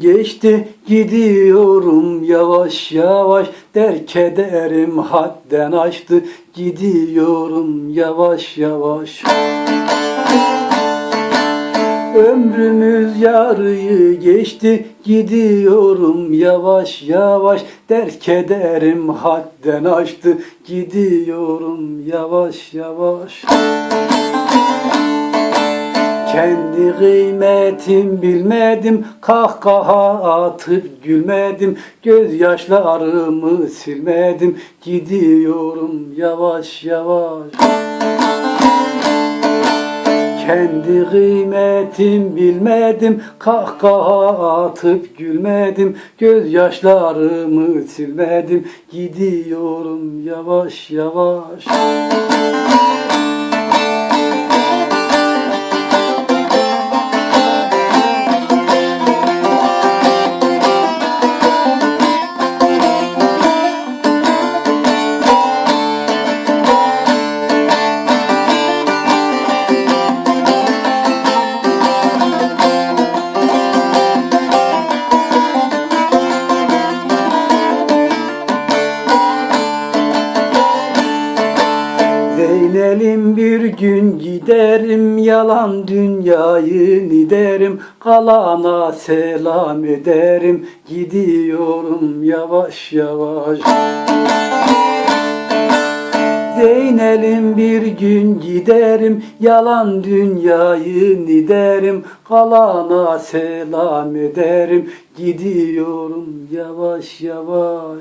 geçti gidiyorum yavaş yavaş. Derk ederim hadden aştı gidiyorum yavaş yavaş. Ömrümüz yarıyı geçti gidiyorum yavaş yavaş. Derk ederim hadden aştı gidiyorum yavaş yavaş kendi kıymetim bilmedim Kahkaha atıp gülmedim Gözyaşlarımı silmedim Gidiyorum yavaş yavaş. Kendi kıymetim bilmedim Kahkaha atıp gülmedim Gözyaşlarımı silmedim Gidiyorum yavaş yavaş Zeynelim bir gün giderim yalan dünyayı niderim kalana selam ederim gidiyorum yavaş yavaş. Zeynelim bir gün giderim yalan dünyayı niderim kalana selam ederim gidiyorum yavaş yavaş